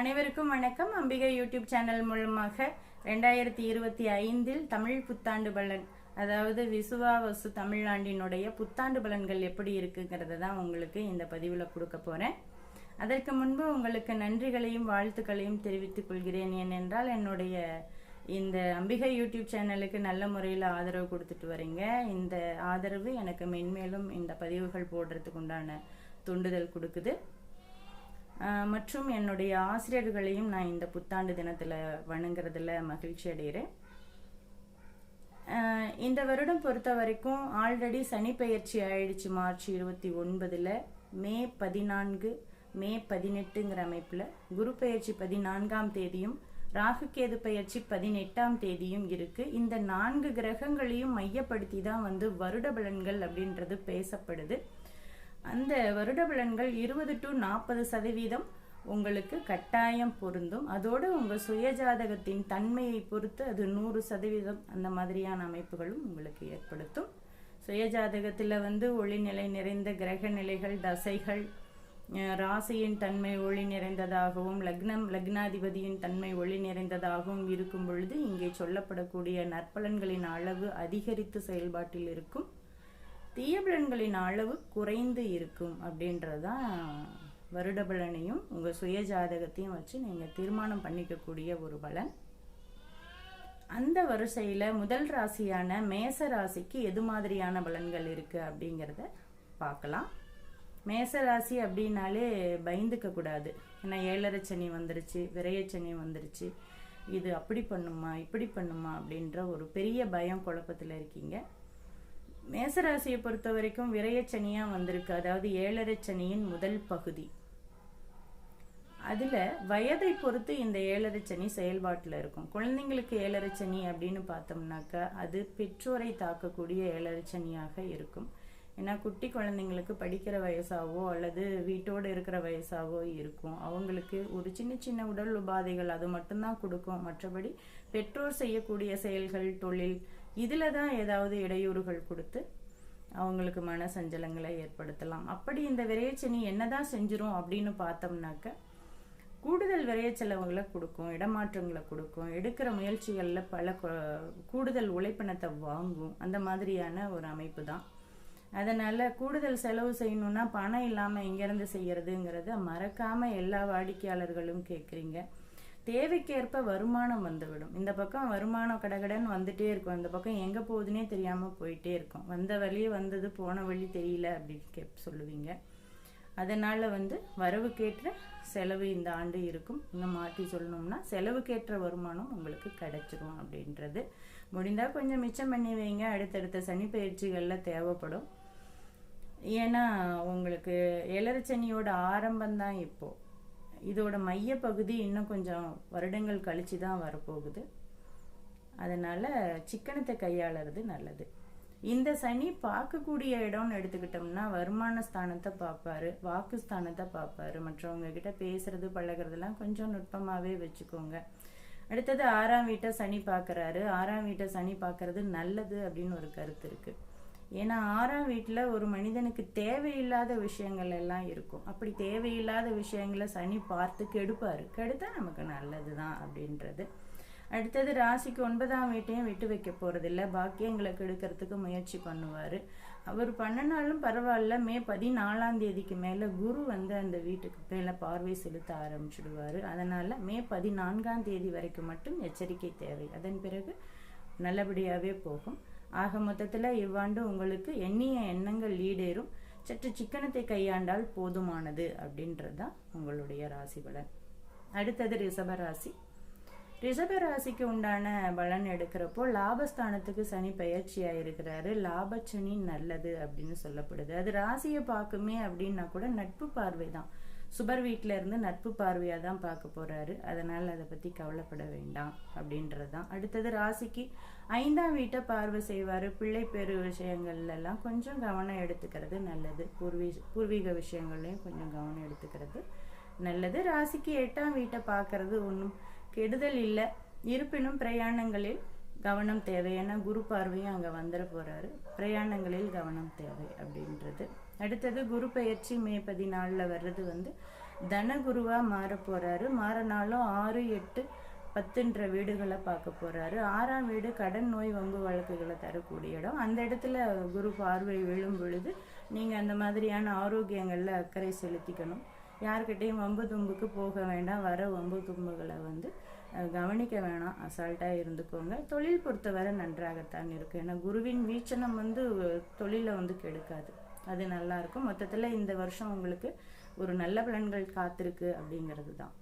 அனைவருக்கும் வணக்கம். Ambigai YouTube channel மூலமாக ரெண்டாயிரத்தி இருபத்தி ஐந்தில் தமிழ் புத்தாண்டு பலன் அதாவது விசுவாவசு தமிழாண்டினுடைய புத்தாண்டு பலன்கள் எப்படி இருக்குங்கிறத தான் உங்களுக்கு இந்த பதிவில் கொடுக்க போகிறேன் அதற்கு முன்பு உங்களுக்கு நன்றிகளையும் வாழ்த்துக்களையும் தெரிவித்துக் கொள்கிறேன். ஏனென்றால் என்னுடைய இந்த அம்பிகை யூடியூப் சேனலுக்கு நல்ல முறையில் ஆதரவு கொடுத்துட்டு வரீங்க. இந்த ஆதரவு எனக்கு மென்மேலும் இந்த பதிவுகள் போடுறதுக்கு உண்டான தூண்டுதல் கொடுக்குது. மற்றும் என்னுடைய ஆசிரியர்களையும் நான் இந்த புத்தாண்டு தினத்தில் வணங்குறதுல மகிழ்ச்சி அடைகிறேன் இந்த வருடம் பொறுத்த வரைக்கும் ஆல்ரெடி சனி பெயர்ச்சி ஆயிடுச்சு மார்ச் இருபத்தி ஒன்பதில். மே பதினான்கு மே பதினெட்டுங்கிற அமைப்பில் குரு பெயர்ச்சி பதினான்காம் தேதியும் ராகுகேது பெயர்ச்சி பதினெட்டாம் தேதியும் இருக்கு. இந்த நான்கு கிரகங்களையும் மையப்படுத்தி தான் வந்து வருட பலன்கள் அப்படின்றது பேசப்படுது. அந்த வருட பலன்கள் இருபது டு நாற்பது சதவீதம் உங்களுக்கு கட்டாயம் பொருந்தும். அதோடு உங்கள் சுயஜாதகத்தின் தன்மையை பொறுத்து அது நூறு சதவீதம் அந்த மாதிரியான அமைப்புகளும் உங்களுக்கு ஏற்படுத்தும். சுயஜாதகத்தில் வந்து ஒளிநிலை நிறைந்த கிரக நிலைகள் தசைகள் ராசியின் தன்மை ஒளி நிறைந்ததாகவும் லக்னம் லக்னாதிபதியின் தன்மை ஒளி நிறைந்ததாகவும் இருக்கும் பொழுது இங்கே சொல்லப்படக்கூடிய நற்பலன்களின் அளவு அதிகரித்து செயல்பாட்டில் இருக்கும். தீயபலன்களின் அளவு குறைந்து இருக்கும் அப்படின்றதான் வருட பலனையும் உங்கள் சுய ஜாதகத்தையும் வச்சு நீங்கள் தீர்மானம் பண்ணிக்கக்கூடிய ஒரு பலன். அந்த வரிசையில் முதல் ராசியான மேச ராசிக்கு எது மாதிரியான பலன்கள் இருக்குது அப்படிங்கிறத பார்க்கலாம். மேச ராசி அப்படின்னாலே பயந்துக்க கூடாது. ஏன்னா ஏழரை சனி வந்துருச்சு விரையச்சனி வந்துருச்சு. இது அப்படி பண்ணுமா இப்படி பண்ணுமா அப்படின்ற ஒரு பெரிய பயம் குழப்பத்தில் இருக்கீங்க. மேசராசியை பொறுத்த வரைக்கும் விரயச்சனியாக வந்திருக்கு. அதாவது ஏழரை சனியின் முதல் பகுதி. அதுல வயதை பொறுத்து இந்த ஏழரை சனி செயல்பாட்டில் இருக்கும். குழந்தைங்களுக்கு ஏழரை சனி அப்படின்னு பார்த்தோம்னாக்கா அது பெற்றோரை தாக்கக்கூடிய ஏழரை சனியாக இருக்கும். ஏன்னா குட்டி குழந்தைங்களுக்கு படிக்கிற வயசாவோ அல்லது வீட்டோடு இருக்கிற வயசாவோ இருக்கும். அவங்களுக்கு ஒரு சின்ன சின்ன உடல் உபாதைகள் அது மட்டும்தான் கொடுக்கும். மற்றபடி பெற்றோர் செய்யக்கூடிய செயல்கள் தொழில் இதில் தான் ஏதாவது இடையூறுகள் கொடுத்து அவங்களுக்கு மன சஞ்சலங்களை ஏற்படுத்தலாம். அப்படி இந்த விரையச்சனி என்னதான் செஞ்சிரும் அப்படின்னு பார்த்தோம்னாக்க கூடுதல் விரையச்செலவுகளை கொடுக்கும் இடமாற்றங்களை கொடுக்கும் எடுக்கிற முயற்சிகளில் பல கொ- கூடுதல் உழைப்பினத்தை வாங்கும். அந்த மாதிரியான ஒரு அமைப்பு தான். அதனால் கூடுதல் செலவு செய்யணும்னா பணம் இல்லாமல் எங்கேருந்து செய்யறதுங்கிறத மறக்காமல் எல்லா வாடிக்கையாளர்களும் கேட்குறீங்க. தேவைக்கேற்ப வருமானம் வந்துவிடும். இந்த பக்கம் வருமானம் கடகடன்னு வந்துட்டே இருக்கும். இந்த பக்கம் எங்கே போகுதுன்னே தெரியாமல் போயிட்டே இருக்கும். வந்த வழியே வந்தது போன வழி தெரியல அப்படின்னு கே சொல்லுவீங்க. அதனால் வந்து வரவுக்கேற்ற செலவு இந்த ஆண்டு இருக்கும். இன்னும் மாற்றி சொல்லணும்னா செலவுக்கேற்ற வருமானம் உங்களுக்கு கிடைச்சிரும் அப்படின்றது. முடிந்தால் கொஞ்சம் மிச்சம் பண்ணி வைங்க. அடுத்தடுத்த சனி பயிற்சிகளில் தேவைப்படும். ஏன்னா உங்களுக்கு எலரச்சனியோட ஆரம்பம் தான் இப்போ. இதோட மையப்பகுதி இன்னும் கொஞ்சம் வருடங்கள் கழிச்சு தான் வரப்போகுது. அதனால் சிக்கனத்தை கையாளுறது நல்லது. இந்த சனி பார்க்கக்கூடிய இடம்னு எடுத்துக்கிட்டோம்னா வருமான ஸ்தானத்தை பார்ப்பாரு வாக்கு ஸ்தானத்தை பார்ப்பாரு. மற்றவங்க கிட்ட பேசுறது பழகுறதெல்லாம் கொஞ்சம் நுட்பமாகவே வச்சுக்கோங்க. அடுத்தது ஆறாம் வீட்டை சனி பார்க்குறாரு. ஆறாம் வீட்டை சனி பார்க்கறது நல்லது அப்படின்னு ஒரு கருத்து இருக்குது ஏன்னா ஆறாம் வீட்டில் ஒரு மனிதனுக்கு தேவையில்லாத விஷயங்கள் எல்லாம் இருக்கும். அப்படி தேவையில்லாத விஷயங்களை சனி பார்த்து கெடுப்பார். கெடுத்தா நமக்கு நல்லது தான் அப்படின்றது. அடுத்தது ராசிக்கு ஒன்பதாம் வீட்டையும் விட்டு வைக்க போகிறதில்ல பாக்கியங்களை கெடுக்கிறதுக்கு முயற்சி பண்ணுவார். அவர் பண்ணினாலும் பரவாயில்ல. மே பதினாலாம் தேதிக்கு மேலே குரு வந்து அந்த வீட்டுக்கு மேலே பார்வை செலுத்த ஆரம்பிச்சிடுவார். அதனால் மே பதினான்காம் தேதி வரைக்கும் மட்டும் எச்சரிக்கை தேவை. அதன் பிறகு நல்லபடியாகவே போகும். ஆக மொத்தத்தில் இவ்வாண்டு உங்களுக்கு எண்ணிய எண்ணங்கள் ஈடேறும். சற்று சிக்கனத்தை கையாண்டால் போதுமானது அப்படின்றது தான் உங்களுடைய ராசி பலன். அடுத்தது ரிஷபராசி ராசி. ராசிக்கு உண்டான பலன் எடுக்கிறப்போ லாபஸ்தானத்துக்கு சனி பயிற்சியாக இருக்கிறாரு. லாபச்சனி நல்லது அப்படின்னு சொல்லப்படுது. அது ராசியை பார்க்குமே அப்படின்னா கூட நட்பு பார்வை தான் சுபர் வீட்டில் இருந்து நட்பு பார்வையாக தான் பார்க்க போகிறாரு அதனால் அதை பற்றி கவலைப்பட வேண்டாம் அப்படின்றது தான் அடுத்தது ராசிக்கு ஐந்தாம் வீட்டை பார்வை செய்வார். பிள்ளை பெரு விஷயங்கள்லாம் கொஞ்சம் கவனம் எடுத்துக்கிறது நல்லது. பூர்வீ பூர்வீக விஷயங்கள்லையும் கொஞ்சம் கவனம் எடுத்துக்கிறது நல்லது. ராசிக்கு எட்டாம் வீட்டை பார்க்கறது ஒன்றும் கெடுதல் இல்லை. இருப்பினும் பிரயாணங்களில் கவனம் தேவை ஏன்னா குரு பார்வையும் அங்கே வந்துட போகிறாரு பிரயாணங்களில் கவனம் தேவை அப்படின்றது. அடுத்தது குரு பயிற்சி மே பதினாலில் வர்றது வந்து தனகுருவா மாற போகிறாரு மாறினாலும் ஆறு எட்டு பத்துன்ற வீடுகளை பார்க்க போகிறாரு ஆறாம் வீடு கடன் நோய் வம்பு வழக்குகளை தரக்கூடிய இடம். அந்த இடத்துல குரு பார்வை விழும் பொழுது நீங்கள் அந்த மாதிரியான ஆரோக்கியங்களில் அக்கறை செலுத்திக்கணும். யார்கிட்டையும் வம்பு தும்புக்கு போக வேண்டாம். வர வம்பு தும்புகளை வந்து கவனிக்க வேணாம். அசால்ட்டாக இருந்துக்கோங்க. தொழில் பொறுத்தவரை நன்றாகத்தான் இருக்குது ஏன்னா குருவின் வீச்சனம் வந்து தொழிலை வந்து கெடுக்காது. அது நல்லாயிருக்கும் மொத்தத்தில் இந்த வருஷம் உங்களுக்கு ஒரு நல்ல பலன்கள் காத்திருக்கு அப்படிங்கிறது தான்.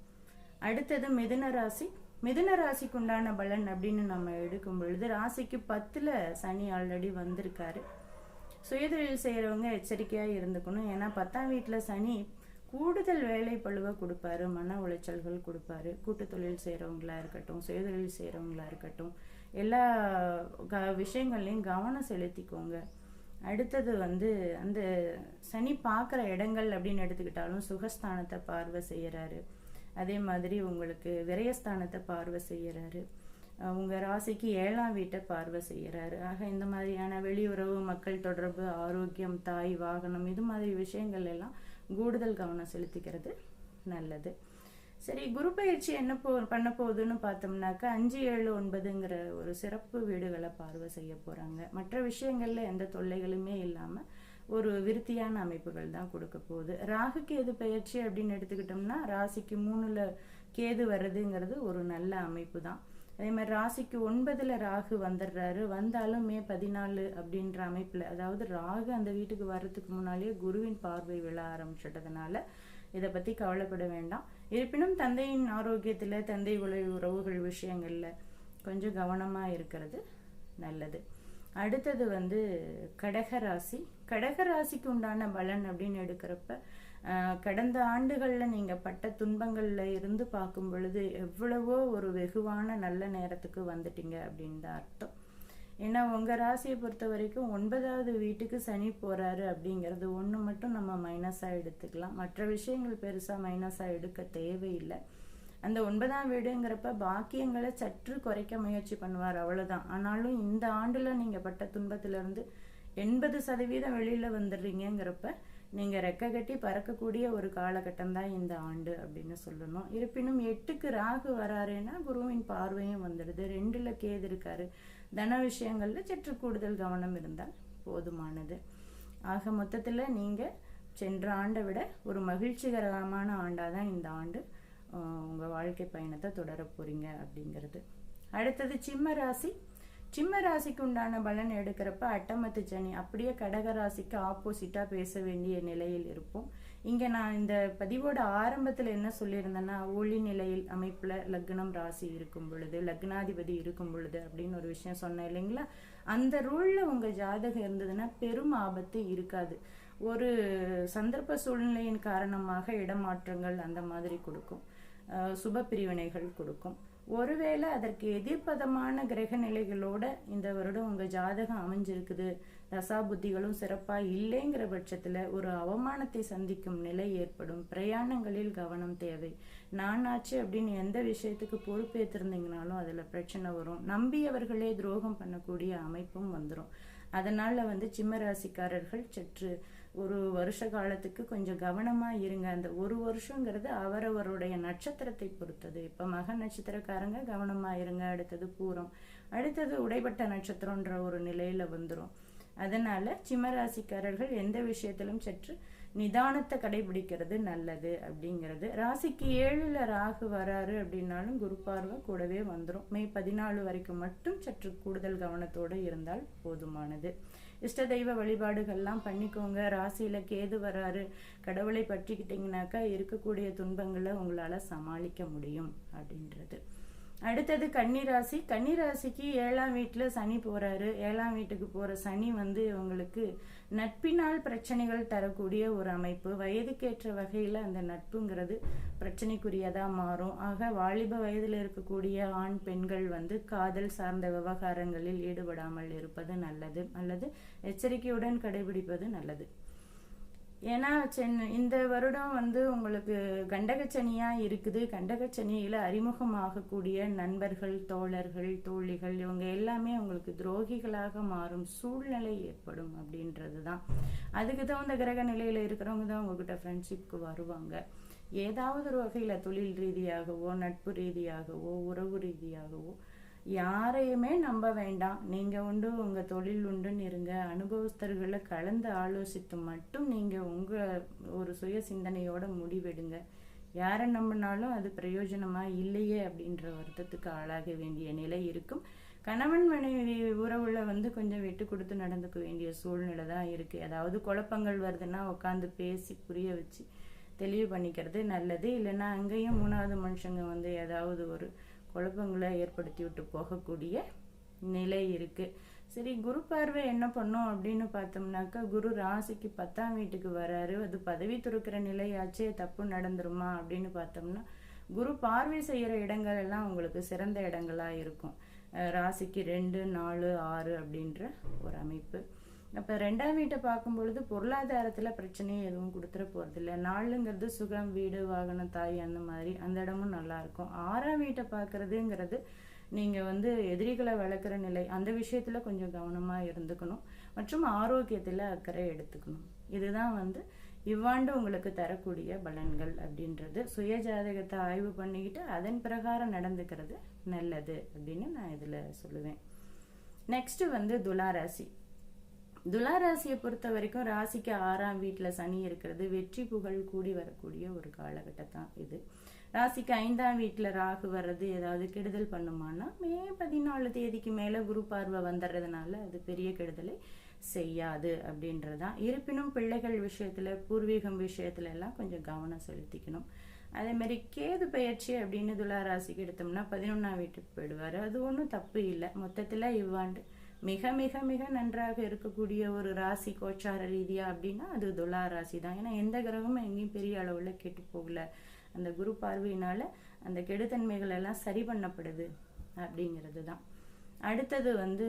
அடுத்தது மிதுன ராசி. மிதுன ராசிக்கு உண்டான பலன் அப்படின்னு நம்ம எடுக்கும் பொழுது ராசிக்கு பத்தில் சனி ஆல்ரெடி வந்திருக்காரு. சுயதொழில் செய்கிறவங்க எச்சரிக்கையாக இருந்துக்கணும். ஏன்னா பத்தாம் வீட்டில் சனி கூடுதல் வேலை பழுவை கொடுப்பாரு மன உளைச்சல்கள் கொடுப்பாரு. கூட்டு தொழில் செய்கிறவங்களா இருக்கட்டும் சுயதொழில் செய்கிறவங்களா இருக்கட்டும் எல்லா க விஷயங்கள்லையும் கவனம் செலுத்திக்கோங்க. அடுத்தது வந்து அந்த சனி பார்க்குற இடங்கள் அப்படின்னு எடுத்துக்கிட்டாலும் சுகஸ்தானத்தை பார்வை செய்கிறாரு அதே மாதிரி உங்களுக்கு விரயஸ்தானத்தை பார்வை செய்கிறாரு உங்கள் ராசிக்கு ஏழாம் வீட்டை பார்வை செய்கிறாரு ஆக இந்த மாதிரியான வெளியுறவு மக்கள் தொடர்பு ஆரோக்கியம் தாய் வாகனம் இது மாதிரி விஷயங்கள் எல்லாம் கூடுதல் கவனம் செலுத்திக்கிறது நல்லது. சரி குரு பயிற்சி என்ன போ பண்ண போகுதுன்னு பார்த்தோம்னாக்கா அஞ்சு ஏழு ஒன்பதுங்கிற ஒரு சிறப்பு வீடுகளை பார்வை செய்ய போகிறாங்க மற்ற விஷயங்களில் எந்த தொல்லைகளுமே இல்லாமல் ஒரு விருத்தியான அமைப்புகள் தான் கொடுக்க போகுது. ராகு கேது பயிற்சி அப்படின்னு எடுத்துக்கிட்டோம்னா ராசிக்கு மூணுல கேது வர்றதுங்கிறது ஒரு நல்ல அமைப்பு தான். அதே மாதிரி ராசிக்கு ஒன்பதுல ராகு வந்துடுறாரு. வந்தாலும் மே பதினாலு அப்படின்ற அமைப்புல அதாவது ராகு அந்த வீட்டுக்கு வர்றதுக்கு முன்னாலேயே குருவின் பார்வை விழ ஆரம்பிச்சிட்டதுனால இதை பத்தி கவலைப்பட வேண்டாம். இருப்பினும் தந்தையின் ஆரோக்கியத்துல தந்தை உலக உறவுகள் விஷயங்கள்ல கொஞ்சம் கவனமா இருக்கிறது நல்லது. அடுத்தது வந்து கடகராசி கடகராசிக்கு உண்டான பலன் அப்படின்னு எடுக்கிறப்ப கடந்த ஆண்டுகளில் நீங்கள் பட்ட துன்பங்களில் இருந்து பார்க்கும் பொழுது எவ்வளவோ ஒரு வெகுவான நல்ல நேரத்துக்கு வந்துட்டீங்க அப்படின்னு தான் அர்த்தம். ஏன்னா உங்கள் ராசியை பொறுத்த வரைக்கும் ஒன்பதாவது வீட்டுக்கு சனி போகிறாரு அப்படிங்கிறது ஒன்று மட்டும் நம்ம மைனஸாக எடுத்துக்கலாம். மற்ற விஷயங்கள் பெருசாக மைனஸாக எடுக்க தேவையில்லை. அந்த ஒன்பதாம் வீடுங்கிறப்ப பாக்கியங்களை சற்று குறைக்க முயற்சி பண்ணுவார் அவ்வளோதான் ஆனாலும் இந்த ஆண்டில் நீங்கள் பட்ட துன்பத்திலிருந்து எண்பது சதவீதம் வெளியில் வந்துடுறீங்கிறப்ப நீங்கள் ரெக்க கட்டி பறக்கக்கூடிய ஒரு காலகட்டம் தான் இந்த ஆண்டு அப்படின்னு சொல்லணும். இருப்பினும் எட்டுக்கு ராகு வராருன்னா குருவின் பார்வையும் வந்துடுது. ரெண்டில் கேது இருக்காரு. தன விஷயங்களில் சற்று கூடுதல் கவனம் இருந்தால் போதுமானது. ஆக மொத்தத்தில் நீங்கள் சென்ற ஆண்டை விட ஒரு மகிழ்ச்சிகரமான ஆண்டாக தான் இந்த ஆண்டு உங்கள் வாழ்க்கை பயணத்தை தொடர போறீங்க அப்படிங்கிறது. அடுத்தது சிம்ம ராசி. சிம்ம ராசிக்கு உண்டான பலன் எடுக்கிறப்ப அட்டமத்து சனி அப்படியே கடக ராசிக்கு ஆப்போசிட்டாக பேச வேண்டிய நிலையில் இருப்போம். இங்கே நான் இந்த பதிவோட ஆரம்பத்தில் என்ன சொல்லியிருந்தேன்னா ஒளி நிலையில் அமைப்பில் லக்னம் ராசி இருக்கும் பொழுது லக்னாதிபதி இருக்கும் பொழுது அப்படின்னு ஒரு விஷயம் சொன்னேன் இல்லைங்களா? அந்த ரூலில் உங்கள் ஜாதகம் இருந்ததுன்னா பெரும் ஆபத்து இருக்காது. ஒரு சந்தர்ப்ப சூழ்நிலையின் காரணமாக இடமாற்றங்கள் அந்த மாதிரி கொடுக்கும். சுப பிரிவினைகள் கொடுக்கும். ஒருவேளை அதற்கு எதிர்ப்பதமான கிரக நிலைகளோட இந்த வருடம் உங்கள் ஜாதகம் அமைஞ்சிருக்குது தசா புத்திகளும் சிறப்பாக இல்லைங்கிற பட்சத்தில் ஒரு அவமானத்தை சந்திக்கும் நிலை ஏற்படும். பிரயாணங்களில் கவனம் தேவை. நானாச்சு அப்படின்னு எந்த விஷயத்துக்கு பொறுப்பேற்றிருந்தீங்கனாலும் அதில் பிரச்சனை வரும். நம்பியவர்களே துரோகம் பண்ணக்கூடிய அமைப்பும் வந்துடும் அதனால் வந்து சிம்ம ராசிக்காரர்கள் சற்று ஒரு வருஷ காலத்துக்கு கொஞ்சம் கவனமாக இருங்க. அந்த ஒரு வருஷங்கிறது அவரவருடைய நட்சத்திரத்தை பொறுத்தது. இப்போ மக நட்சத்திரக்காரங்க கவனமாக இருங்க. அடுத்தது பூரம். அடுத்தது உடைப்பட்ட நட்சத்திரம்ன்ற ஒரு நிலையில் வந்துடும் அதனால சிம்ம ராசிக்காரர்கள் எந்த விஷயத்திலும் சற்று நிதானத்தை கடைபிடிக்கிறது நல்லது அப்படிங்கிறது. ராசிக்கு ஏழில் ராகு வராரு அப்படின்னாலும் குரு பார்வை கூடவே வந்துடும் மே பதினாலு வரைக்கும் மட்டும் சற்று கூடுதல் கவனத்தோடு இருந்தால் போதுமானது. இஷ்ட தெய்வ வழிபாடுகள்லாம் பண்ணிக்கோங்க. ராசியில் கேது வராரு கடவுளை பற்றிக்கிட்டிங்கனாக்கா இருக்கக்கூடிய துன்பங்களை உங்களால் சமாளிக்க முடியும் அப்படின்றது. அடுத்தது கன்னிராசி. கன்னிராசிக்கு ஏழாம் வீட்டில் சனி போகிறாரு ஏழாம் வீட்டுக்கு போகிற சனி வந்து இவங்களுக்கு நட்பினால் பிரச்சனைகள் தரக்கூடிய ஒரு அமைப்பு. வயதுக்கேற்ற வகையில் அந்த நட்புங்கிறது பிரச்சனைக்குரியதாக மாறும். ஆக வாலிப வயதில் இருக்கக்கூடிய ஆண் பெண்கள் வந்து காதல் சார்ந்த விவகாரங்களில் ஈடுபடாமல் இருப்பது நல்லது. அல்லது எச்சரிக்கையுடன் கடைபிடிப்பது நல்லது. ஏன்னா சென்னை இந்த வருடம் வந்து உங்களுக்கு கண்டகச்சனியாக இருக்குது. கண்டகச்சனியில் அறிமுகமாகக்கூடிய நண்பர்கள் தோழர்கள் தோழிகள் இவங்க எல்லாமே உங்களுக்கு துரோகிகளாக மாறும். சூழ்நிலை ஏற்படும் அப்படின்றது தான் அதுக்கு தகுந்த கிரக நிலையில் இருக்கிறவங்க தான் உங்ககிட்ட ஃப்ரெண்ட்ஷிப்க்கு வருவாங்க. ஏதாவது ஒரு வகையில் தொழில் ரீதியாகவோ நட்பு ரீதியாகவோ உறவு ரீதியாகவோ யாரையுமே நம்ப வேண்டாம். நீங்கள் உண்டு உங்கள் தொழில் உண்டுன்னு இருங்க. அனுபவஸ்தர்களை கலந்து ஆலோசித்து மட்டும் நீங்கள் உங்கள் ஒரு சுய சிந்தனையோட முடிவெடுங்க. யாரை நம்பினாலும் அது பிரயோஜனமாக இல்லையே அப்படின்ற வருத்தத்துக்கு ஆளாக வேண்டிய நிலை இருக்கும். கணவன் மனைவி உறவுல வந்து கொஞ்சம் விட்டு கொடுத்து நடந்துக்க வேண்டிய சூழ்நிலை தான் இருக்குது ஏதாவது குழப்பங்கள் வருதுன்னா உட்காந்து பேசி புரிய வச்சு தெளிவு பண்ணிக்கிறது நல்லது. இல்லைன்னா அங்கேயும் மூணாவது மனுஷங்க வந்து ஏதாவது ஒரு குழப்பங்களை ஏற்படுத்தி விட்டு போகக்கூடிய நிலை இருக்குது சரி குரு பார்வை என்ன பண்ணும் அப்படின்னு பார்த்தோம்னாக்கா குரு ராசிக்கு பத்தாம் வீட்டுக்கு வராரு. அது பதவி துறக்கிற நிலையாச்சே தப்பு நடந்துருமா அப்படின்னு பார்த்தோம்னா குரு பார்வை செய்கிற இடங்கள் எல்லாம் உங்களுக்கு சிறந்த இடங்களாக இருக்கும். ராசிக்கு ரெண்டு நாலு ஆறு அப்படின்ற ஒரு அமைப்பு. அப்போ ரெண்டாம் வீட்டை பார்க்கும் பொழுது பொருளாதாரத்தில் பிரச்சனையும் எதுவும் கொடுத்துட போகிறதில்ல நாலுங்கிறது சுகம் வீடு வாகனம் தாய் அந்த மாதிரி அந்த இடமும் நல்லாயிருக்கும் ஆறாம் வீட்டை பார்க்குறதுங்கிறது நீங்கள் வந்து எதிரிகளை வளர்க்குற நிலை அந்த விஷயத்தில் கொஞ்சம் கவனமாக இருந்துக்கணும். மற்றும் ஆரோக்கியத்தில் அக்கறை எடுத்துக்கணும். இதுதான் வந்து இவ்வாண்டு உங்களுக்கு தரக்கூடிய பலன்கள் அப்படின்றது. சுய ஜாதகத்தை ஆய்வு பண்ணிக்கிட்டு அதன் பிரகாரம் நடந்துக்கிறது நல்லது அப்படின்னு நான் இதில் சொல்லுவேன். நெக்ஸ்ட்டு வந்து துளாராசி. துளாராசியை பொறுத்த வரைக்கும் ராசிக்கு ஆறாம் வீட்டில் சனி இருக்கிறது. வெற்றி புகழ் கூடி வரக்கூடிய ஒரு காலகட்டம் தான் இது. ராசிக்கு ஐந்தாம் வீட்டில் ராகு வர்றது ஏதாவது கெடுதல் பண்ணுமானா மே பதினாலு தேதிக்கு மேலே குரு பார்வை வந்துடுறதுனால அது பெரிய கெடுதலை செய்யாது அப்படின்றது தான் இருப்பினும் பிள்ளைகள் விஷயத்தில் பூர்வீகம் விஷயத்துல எல்லாம் கொஞ்சம் கவனம் செலுத்திக்கணும். அதே மாதிரி கேது பயிற்சி அப்படின்னு துளாராசிக்கு எடுத்தோம்னா பதினொன்றாம் வீட்டுக்கு போயிடுவார். அது ஒன்றும் தப்பு இல்லை. மொத்தத்தில் இவ்வாண்டு மிக மிக மிக நன்றாக இருக்கக்கூடிய ஒரு ராசி கோச்சார ரீதியாக அப்படின்னா அது துலா ராசி தான். ஏன்னா எந்த கிரகமும் எங்கேயும் பெரிய அளவில் கெட்டு போகல. அந்த குரு பார்வையினால அந்த கெடுத்தன்மைகள் எல்லாம் சரி பண்ணப்படுது அப்படிங்கிறது தான். அடுத்தது வந்து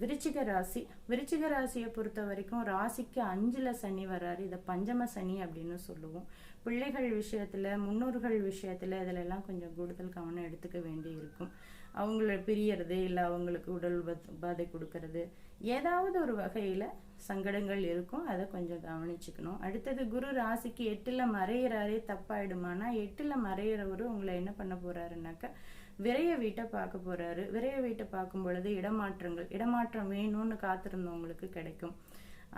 விருச்சிக ராசி. விருச்சிக ராசியை பொறுத்த வரைக்கும் ராசிக்கு அஞ்சில் சனி வராரு இதை பஞ்சம சனி அப்படின்னு சொல்லுவோம். பிள்ளைகள் விஷயத்தில் முன்னோர்கள் விஷயத்தில் இதிலெல்லாம் கொஞ்சம் கூடுதல் கவனம் எடுத்துக்க வேண்டி இருக்கும் அவங்கள பிரியறது இல்லை அவங்களுக்கு உடல் பாதை கொடுக்கறது ஏதாவது ஒரு வகையில் சங்கடங்கள் இருக்கும். அதை கொஞ்சம் கவனிச்சுக்கணும். அடுத்தது குரு ராசிக்கு எட்டில் மறையிறாரே தப்பாயிடுமானா எட்டில் மறையிறவரு உங்களை என்ன பண்ண போகிறாருனாக்கா விரைய வீட்டை பார்க்க போறாரு. விரைய வீட்டை பார்க்கும் பொழுது இடமாற்றங்கள் இடமாற்றம் வேணும்னு காத்திருந்தவங்களுக்கு கிடைக்கும்.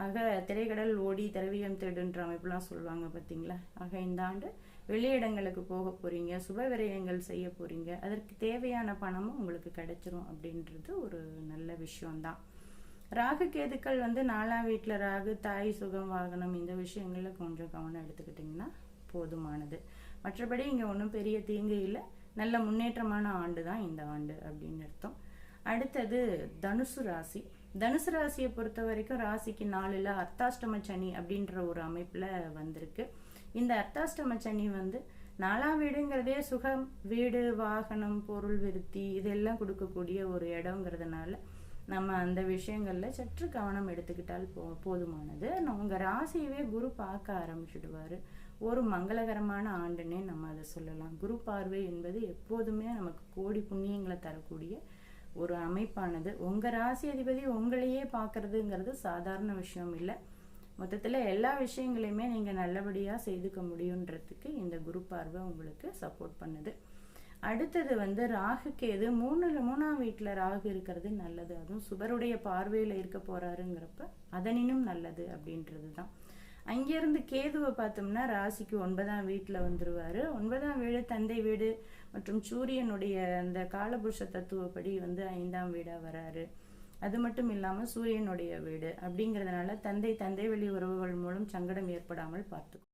ஆக திரைக்கடல் ஓடி திரவியம் தேடுன்ற அமைப்புலாம் சொல்லுவாங்க பார்த்தீங்களா ஆக இந்த ஆண்டு வெளியிடங்களுக்கு போக போகிறீங்க சுப விரயங்கள் செய்ய போகிறீங்க அதற்கு தேவையான பணமும் உங்களுக்கு கிடைச்சிரும் அப்படின்றது ஒரு நல்ல விஷயம்தான். ராகு கேதுக்கள் வந்து நாலாம் வீட்டில் ராகு தாய் சுகம் வாகனம் இந்த விஷயங்களில் கொஞ்சம் கவனம் எடுத்துக்கிட்டிங்கன்னா போதுமானது. மற்றபடி இங்கே ஒன்றும் பெரிய தீங்கு இல்லை. நல்ல முன்னேற்றமான ஆண்டு தான் இந்த ஆண்டு அப்படின்னு அர்த்தம். அடுத்தது தனுசு ராசி. தனுசு ராசியை பொறுத்த வரைக்கும் ராசிக்கு நாளில் அர்த்தாஷ்டம சனி அப்படின்ற ஒரு அமைப்பில் வந்திருக்கு. இந்த அர்த்தாஷ்டம சனி வந்து நாலாம் வீடுங்கிறதே சுகம் வீடு வாகனம் பொருள் விருத்தி இதெல்லாம் கொடுக்கக்கூடிய ஒரு இடங்கிறதுனால நம்ம அந்த விஷயங்களில் சற்று கவனம் எடுத்துக்கிட்டால் போ போதுமானது. உங்கள் ராசியவே குரு பார்க்க ஆரம்பிச்சுடுவார். ஒரு மங்களகரமான ஆண்டுன்னே நம்ம அதை சொல்லலாம். குரு பார்வை என்பது எப்போதுமே நமக்கு கோடி புண்ணியங்களை தரக்கூடிய ஒரு அமைப்பானது. உங்கள் ராசி அதிபதி உங்களையே பார்க்கறதுங்கிறது சாதாரண விஷயம் இல்லை. மொத்தத்தில் எல்லா விஷயங்களையுமே நீங்கள் நல்லபடியாக செய்துக்க முடியுன்றதுக்கு இந்த குரு பார்வை உங்களுக்கு சப்போர்ட் பண்ணுது. அடுத்தது வந்து ராகு கேது மூணுல மூணாம் வீட்டில் ராகு இருக்கிறது நல்லது. அதுவும் சுபருடைய பார்வையில் இருக்க போறாருங்கிறப்ப அதனினும் நல்லது அப்படின்றது தான் அங்கேருந்து கேதுவை பார்த்தோம்னா ராசிக்கு ஒன்பதாம் வீட்டில் வந்துடுவார் ஒன்பதாம் வீடு தந்தை வீடு மற்றும் சூரியனுடைய அந்த காலபுருஷ தத்துவப்படி வந்து ஐந்தாம் வீடாக வராரு. அது மட்டும் இல்லாமல் சூரியனுடைய வீடு அப்படிங்கிறதுனால தந்தை தந்தை வெளி உறவுகள் மூலம் சங்கடம் ஏற்படாமல் பார்த்துக்கும்